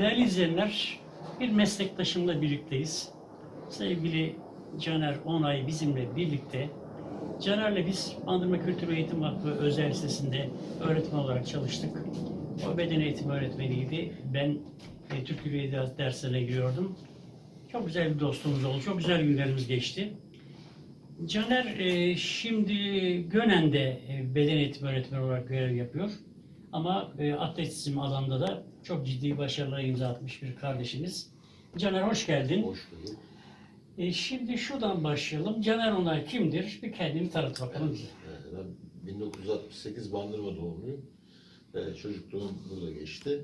Değerli izleyenler, bir meslektaşımla birlikteyiz. Sevgili Caner Onay bizimle birlikte. Caner'le biz Bandırma Kültür Eğitim Vakfı Özel Lisesi'nde öğretmen olarak çalıştık. O beden eğitimi öğretmeniydi. Ben e, Türk Dili Edebiyat derslerine giriyordum. Çok güzel bir dostluğumuz oldu. Çok güzel günlerimiz geçti. Caner e, şimdi Gönen'de e, beden eğitimi öğretmeni olarak görev yapıyor. Ama e, atletizm alanında da çok ciddi başarılara imza atmış bir kardeşimiz. Caner hoş geldin. Hoş bulduk. E, şimdi şuradan başlayalım. Caner Onay kimdir? Bir kendini tanıt bakalım bize. Ee, Ben 1968 Bandırma doğumluyum. Ee, Çocukluğum burada geçti.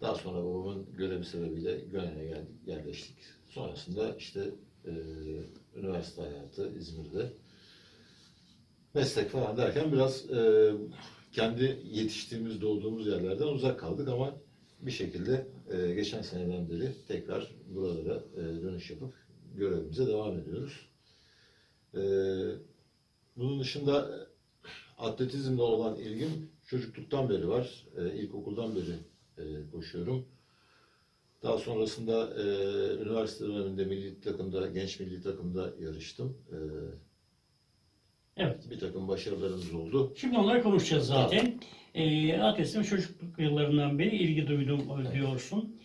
Daha sonra babamın görevi sebebiyle Gönen'e geldik, yerleştik. Sonrasında işte e, üniversite hayatı İzmir'de. Meslek falan derken biraz e, kendi yetiştiğimiz, doğduğumuz yerlerden uzak kaldık ama bir şekilde e, geçen seneden beri tekrar buralara e, dönüş yapıp görevimize devam ediyoruz. E, bunun dışında atletizmle olan ilgim çocukluktan beri var. E, ilkokuldan beri e, koşuyorum. Daha sonrasında e, üniversite döneminde milli takımda, genç milli takımda yarıştım. E, Evet. bir takım başarılarımız oldu. Şimdi onları konuşacağız zaten. E, atletizm çocukluk yıllarından beri ilgi duydum diyorsun.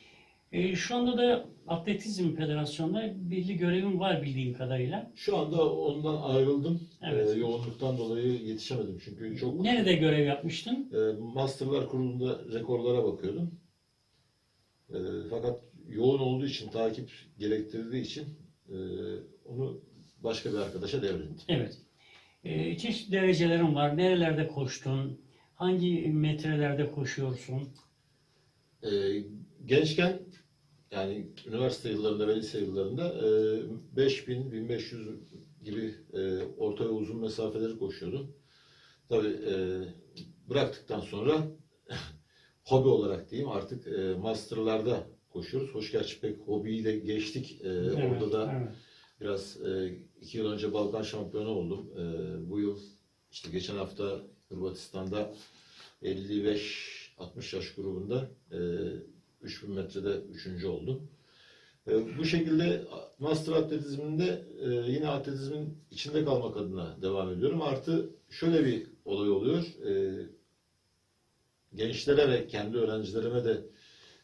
E, şu anda da Atletizm Federasyonu'nda belli görevim var bildiğim kadarıyla. Şu anda ondan ayrıldım. Evet. E, yoğunluktan dolayı yetişemedim çünkü çok Nerede görev yapmıştın? e, Masterlar Kurulu'nda rekorlara bakıyordum. E, fakat yoğun olduğu için, takip gerektirdiği için e, onu başka bir arkadaşa devrettim. Evet. E, çeşitli derecelerin var. Nerelerde koştun? Hangi metrelerde koşuyorsun? E, gençken yani üniversite yıllarında ve lise yıllarında e, 5000, 1500 gibi e, orta ve uzun mesafeleri koşuyordum. Tabii e, bıraktıktan sonra hobi olarak diyeyim artık e, masterlarda koşuyoruz. Hoş gerçi pek hobiyi de geçtik. E, orada da evet. Biraz e, iki yıl önce Balkan şampiyonu oldum. E, bu yıl işte geçen hafta Hırvatistan'da 55-60 yaş grubunda e, 3000 metrede üçüncü oldum. E, bu şekilde master atletizminde e, yine atletizmin içinde kalmak adına devam ediyorum. Artı şöyle bir olay oluyor. E, gençlere ve kendi öğrencilerime de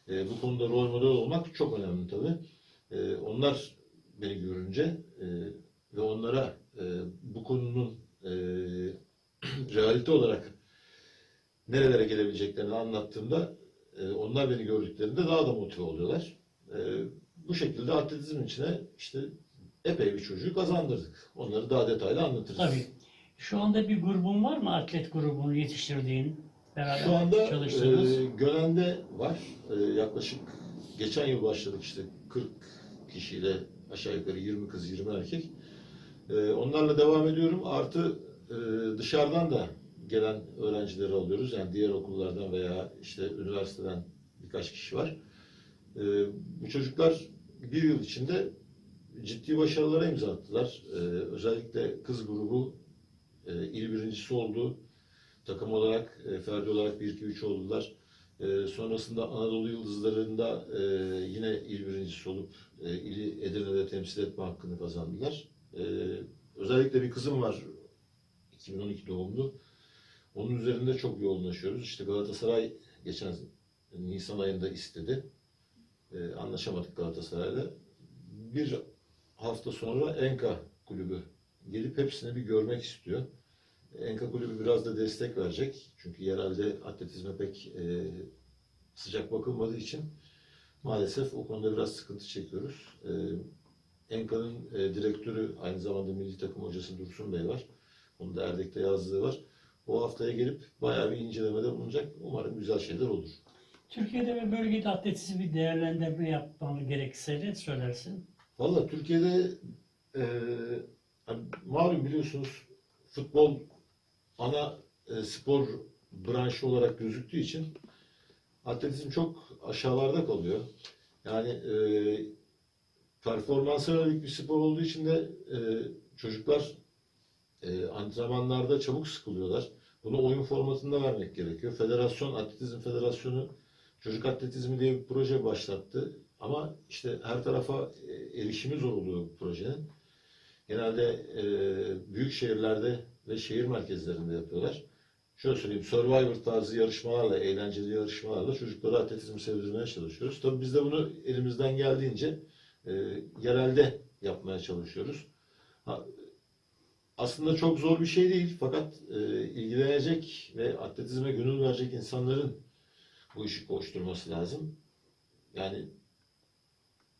e, bu konuda rol model olmak çok önemli tabii. E, onlar beni görünce e, ve onlara e, bu konunun e, realite olarak nerelere gelebileceklerini anlattığımda e, onlar beni gördüklerinde daha da motive oluyorlar. E, bu şekilde atletizm içine işte epey bir çocuğu kazandırdık. Onları daha detaylı anlatırız. Tabii. Şu anda bir grubun var mı? Atlet grubunu yetiştirdiğin, beraber Şu anda e, Gölen'de var. E, yaklaşık geçen yıl başladık işte 40 kişiyle aşağı yukarı 20 kız 20 erkek. E, onlarla devam ediyorum. Artı e, dışarıdan da gelen öğrencileri alıyoruz. Yani diğer okullardan veya işte üniversiteden birkaç kişi var. E, bu çocuklar bir yıl içinde ciddi başarılara imza attılar. E, özellikle kız grubu e, il birincisi oldu. Takım olarak, e, ferdi olarak 1-2-3 oldular. Sonrasında Anadolu Yıldızları'nda e, yine il birincisi olup ili Edirne'de temsil etme hakkını kazandılar. E, özellikle bir kızım var, 2012 doğumlu. Onun üzerinde çok yoğunlaşıyoruz. İşte Galatasaray geçen Nisan ayında istedi. E, anlaşamadık Galatasaray'la. Bir hafta sonra Enka kulübü gelip hepsini bir görmek istiyor. Enka kulübü biraz da destek verecek. Çünkü yerelde atletizme pek e, sıcak bakılmadığı için maalesef o konuda biraz sıkıntı çekiyoruz. E, Enka'nın e, direktörü aynı zamanda milli takım hocası Dursun Bey var. Onun da Erdek'te yazdığı var. O haftaya gelip bayağı bir incelemede bulunacak. Umarım güzel şeyler olur. Türkiye'de ve bölgede atletizm bir değerlendirme yapmamı gerekirse ne söylersin? Valla Türkiye'de e, hani malum biliyorsunuz futbol ana e, spor branşı olarak gözüktüğü için atletizm çok aşağılarda kalıyor. Yani e, performansa yönelik bir spor olduğu için de e, çocuklar e, antrenmanlarda çabuk sıkılıyorlar. Bunu oyun formatında vermek gerekiyor. Federasyon, Atletizm Federasyonu çocuk atletizmi diye bir proje başlattı. Ama işte her tarafa e, erişimi zor oluyor bu projenin. Genelde e, büyük şehirlerde ve şehir merkezlerinde yapıyorlar. Şöyle söyleyeyim, Survivor tarzı yarışmalarla, eğlenceli yarışmalarla çocuklara atletizm sevdirmeye çalışıyoruz. Tabii biz de bunu elimizden geldiğince e, yerelde yapmaya çalışıyoruz. Ha, aslında çok zor bir şey değil fakat e, ilgilenecek ve atletizme gönül verecek insanların bu işi koşturması lazım. Yani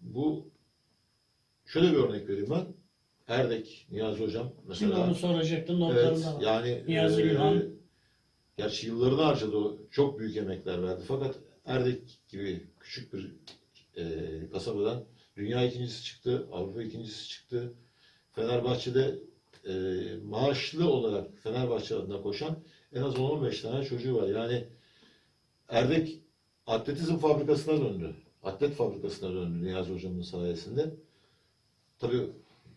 bu şöyle bir örnek vereyim ben. Erdek, Niyazi Hocam Şimdi mesela. onu soracaktım Evet, notlarımda var. yani Niyazi e, gerçi yıllarını harcadı o. Çok büyük emekler verdi. Fakat Erdek gibi küçük bir e, kasabadan dünya ikincisi çıktı, Avrupa ikincisi çıktı. Fenerbahçe'de e, maaşlı olarak Fenerbahçe adına koşan en az 10-15 tane çocuğu var. Yani Erdek atletizm fabrikasına döndü. Atlet fabrikasına döndü Niyazi Hocam'ın sayesinde. Tabii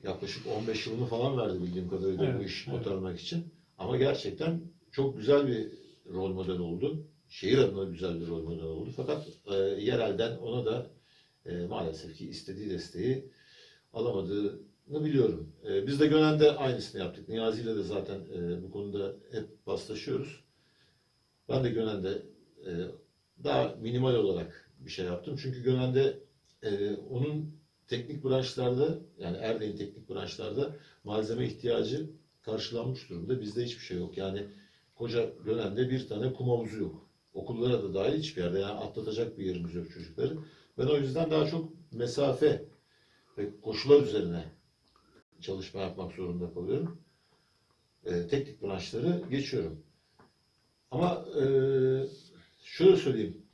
yaklaşık 15 yılını falan verdi bildiğim kadarıyla bu Evet, iş evet. kotarmak için. Ama gerçekten çok güzel bir rol model oldu. Şehir adına güzel bir rol model oldu. Fakat e, yerelden ona da e, maalesef ki istediği desteği alamadığını biliyorum. E, biz de Gönen'de aynısını yaptık. Niyazi ile de zaten e, bu konuda hep paslaşıyoruz. Ben de Gönen'de e, daha minimal olarak bir şey yaptım. Çünkü Gönen'de e, onun teknik branşlarda yani Erdek'in teknik branşlarda malzeme ihtiyacı karşılanmış durumda. Bizde hiçbir şey yok. Yani koca Gönen'de bir tane kum havuzu yok. Okullara da dahil hiçbir yerde. Yani atlatacak bir yerimiz yok çocukları. Ben o yüzden daha çok mesafe ve koşular üzerine çalışma yapmak zorunda kalıyorum. E, teknik branşları geçiyorum. Ama e, şöyle söyleyeyim.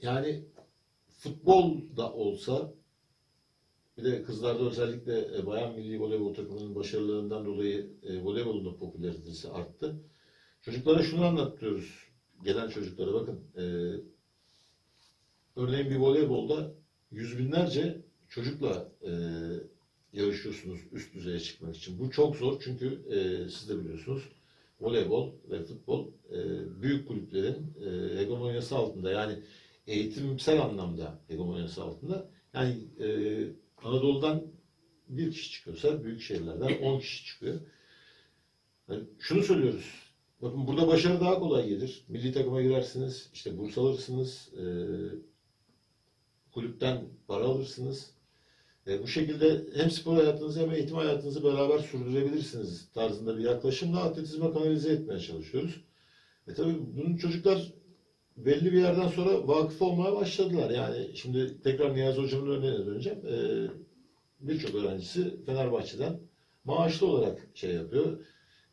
Yani futbol da olsa bir de kızlarda özellikle e, bayan milli voleybol takımının başarılarından dolayı e, voleybolun da popülaritesi arttı. Çocuklara şunu anlatıyoruz. Gelen çocuklara bakın. e, örneğin bir voleybolda yüz binlerce çocukla e, yarışıyorsunuz üst düzeye çıkmak için. Bu çok zor çünkü e, siz de biliyorsunuz voleybol ve futbol e, büyük kulüplerin e, hegemonyası altında. Yani eğitimsel anlamda hegemonyası altında. Yani e, Anadolu'dan bir kişi çıkıyorsa büyük şehirlerden 10 kişi çıkıyor. Yani şunu söylüyoruz. Bakın burada başarı daha kolay gelir. Milli takıma girersiniz, işte burs alırsınız, e, kulüpten para alırsınız. E, bu şekilde hem spor hayatınızı hem eğitim hayatınızı beraber sürdürebilirsiniz tarzında bir yaklaşımla atletizme kanalize etmeye çalışıyoruz. E tabii bunun çocuklar belli bir yerden sonra vakıf olmaya başladılar. Yani şimdi tekrar Niyazi Hocam'ın örneğine döneceğim. Ee, Birçok öğrencisi Fenerbahçe'den maaşlı olarak şey yapıyor.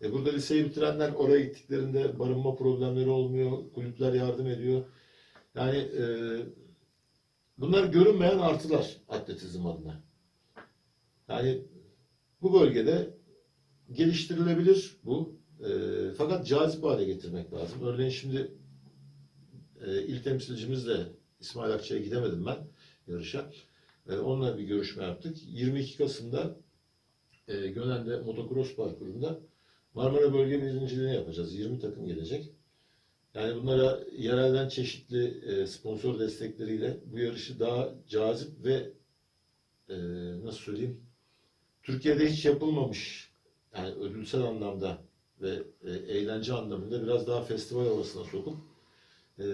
E burada liseyi bitirenler oraya gittiklerinde barınma problemleri olmuyor. Kulüpler yardım ediyor. Yani e, bunlar görünmeyen artılar atletizm adına. Yani bu bölgede geliştirilebilir bu. E, fakat cazip hale getirmek lazım. Örneğin şimdi e, il temsilcimizle İsmail Akçay'a gidemedim ben yarışa. E, onunla bir görüşme yaptık. 22 Kasım'da e, Gönen'de motocross parkurunda Marmara Bölge Birinciliğini yapacağız. 20 takım gelecek. Yani bunlara yerelden çeşitli e, sponsor destekleriyle bu yarışı daha cazip ve e, nasıl söyleyeyim Türkiye'de hiç yapılmamış yani ödülsel anlamda ve e, eğlence anlamında biraz daha festival havasına sokup e,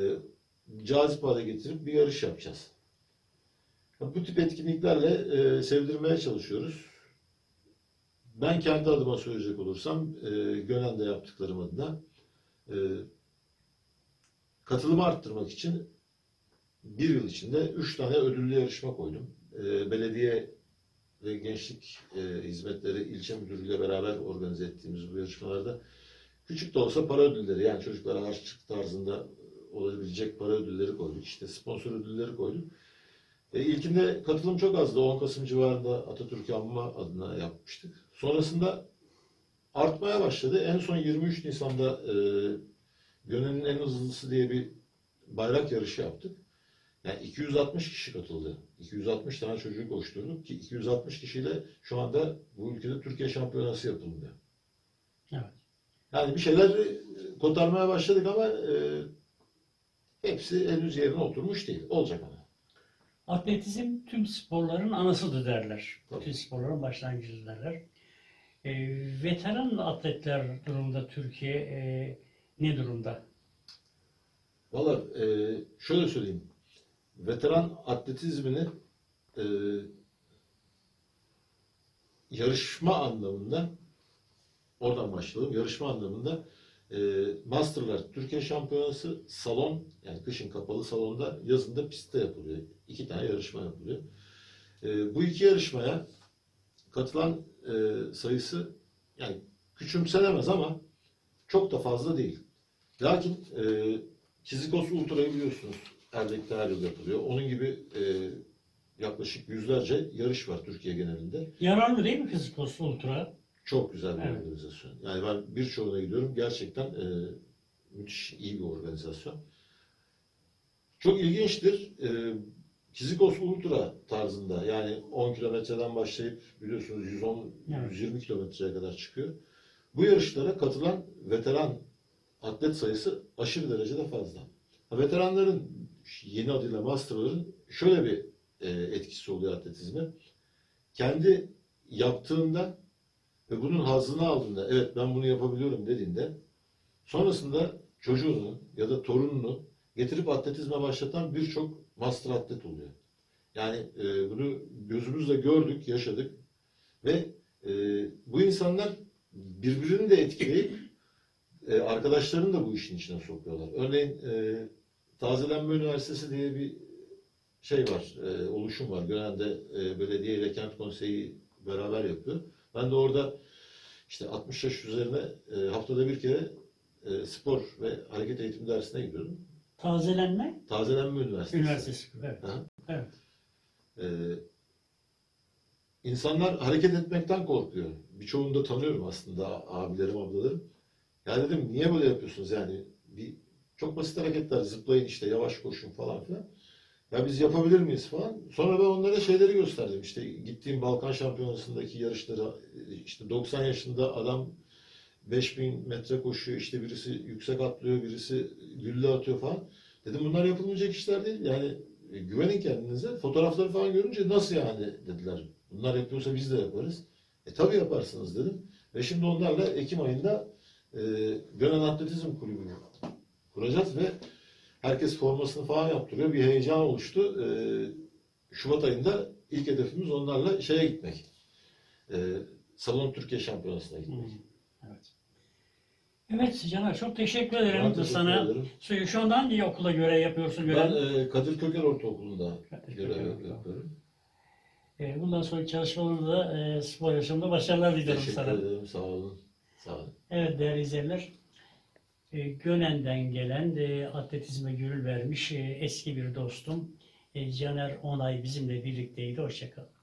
cazip hale getirip bir yarış yapacağız. Bu tip etkinliklerle sevdirmeye çalışıyoruz. Ben kendi adıma söyleyecek olursam, e, Gönen'de yaptıklarım adına katılımı arttırmak için bir yıl içinde üç tane ödüllü yarışma koydum. E, belediye ve Gençlik e, Hizmetleri ilçe müdürlüğüyle beraber organize ettiğimiz bu yarışmalarda küçük de olsa para ödülleri yani çocuklara harçlık tarzında olabilecek para ödülleri koyduk. İşte sponsor ödülleri koyduk. E, ilkinde katılım çok azdı. 10 Kasım civarında Atatürk anma adına yapmıştık. Sonrasında artmaya başladı. En son 23 Nisan'da e, Gönül'ün en hızlısı diye bir bayrak yarışı yaptık. Yani 260 kişi katıldı. 260 tane çocuğu koşturduk ki 260 kişiyle şu anda bu ülkede Türkiye şampiyonası yapılmıyor. Evet. Yani bir şeyler kotarmaya başladık ama e, hepsi henüz yerine oturmuş değil. Olacak ama. Atletizm tüm sporların anasıdır derler. Tabii. Bütün sporların başlangıcıdır derler. E, veteran atletler durumda Türkiye e, ne durumda? Valla e, şöyle söyleyeyim. Veteran atletizmini e, yarışma anlamında oradan başlayalım. Yarışma anlamında e, Masterlar Türkiye Şampiyonası salon yani kışın kapalı salonda yazında pistte yapılıyor. İki tane yarışma yapılıyor. E, bu iki yarışmaya katılan e, sayısı yani küçümsenemez ama çok da fazla değil. Lakin e, Kizikos Ultra'yı biliyorsunuz. Erdek'te her yıl yapılıyor. Onun gibi e, yaklaşık yüzlerce yarış var Türkiye genelinde. Yararlı değil mi Fizikos Ultra? Çok güzel bir Evet. organizasyon. Yani ben birçoğuna gidiyorum. Gerçekten e, müthiş iyi bir organizasyon. Çok ilginçtir. E, Kizikos Ultra tarzında yani 10 kilometreden başlayıp biliyorsunuz 110 Evet. 120 kilometreye kadar çıkıyor. Bu yarışlara katılan veteran atlet sayısı aşırı derecede fazla. Ha, Veteranların yeni adıyla masterların şöyle bir e, etkisi oluyor atletizme. Kendi yaptığında ve bunun hazzını aldığında evet ben bunu yapabiliyorum dediğinde sonrasında çocuğunu ya da torununu getirip atletizme başlatan birçok master atlet oluyor. Yani e, bunu gözümüzle gördük, yaşadık ve e, bu insanlar birbirini de etkileyip e, arkadaşlarını da bu işin içine sokuyorlar. Örneğin e, Tazelenme Üniversitesi diye bir şey var, e, oluşum var. Gönen'de e, belediye ile kent konseyi beraber yapıyor. Ben de orada işte 60 yaş üzerine e, haftada bir kere e, spor ve hareket eğitimi dersine gidiyorum. Tazelenme Tazelenme Üniversitesi. Üniversitesi. Evet. Ha? Evet. Ee, insanlar hareket etmekten korkuyor. Birçoğunu da tanıyorum aslında abilerim, ablalarım. Ya dedim niye böyle yapıyorsunuz yani? Bir, çok basit hareketler, zıplayın işte, yavaş koşun falan filan. Ya biz yapabilir miyiz falan. Sonra ben onlara şeyleri gösterdim. İşte gittiğim Balkan Şampiyonası'ndaki yarışları, işte 90 yaşında adam 5000 metre koşuyor, işte birisi yüksek atlıyor, birisi gülle atıyor falan. Dedim bunlar yapılmayacak işler değil. Yani e, güvenin kendinize. Fotoğrafları falan görünce nasıl yani dediler. Bunlar yapıyorsa biz de yaparız. E tabii yaparsınız dedim. Ve şimdi onlarla Ekim ayında e, Gönen Atletizm Kulübü kuracağız ve herkes formasını falan yaptırıyor. Bir heyecan oluştu. E, Şubat ayında ilk hedefimiz onlarla şeye gitmek. E, Salon Türkiye Şampiyonası'na Hı, gitmek. Evet. Evet Caner çok teşekkür ederim Ben teşekkür sana. ederim. Şu, şu anda hangi okula göre yapıyorsun Ben görev? e, Kadir Köker Ortaokulu'nda Kadir görev Köker yapıyorum. E, bundan sonraki çalışmalarında da e, spor yaşamında başarılar Teşekkür sana. ederim. Sağ olun. Evet değerli izleyiciler. E, Gönen'den gelen e, atletizme gönül vermiş e, eski bir dostum e, Caner Onay bizimle birlikteydi. Hoşçakalın.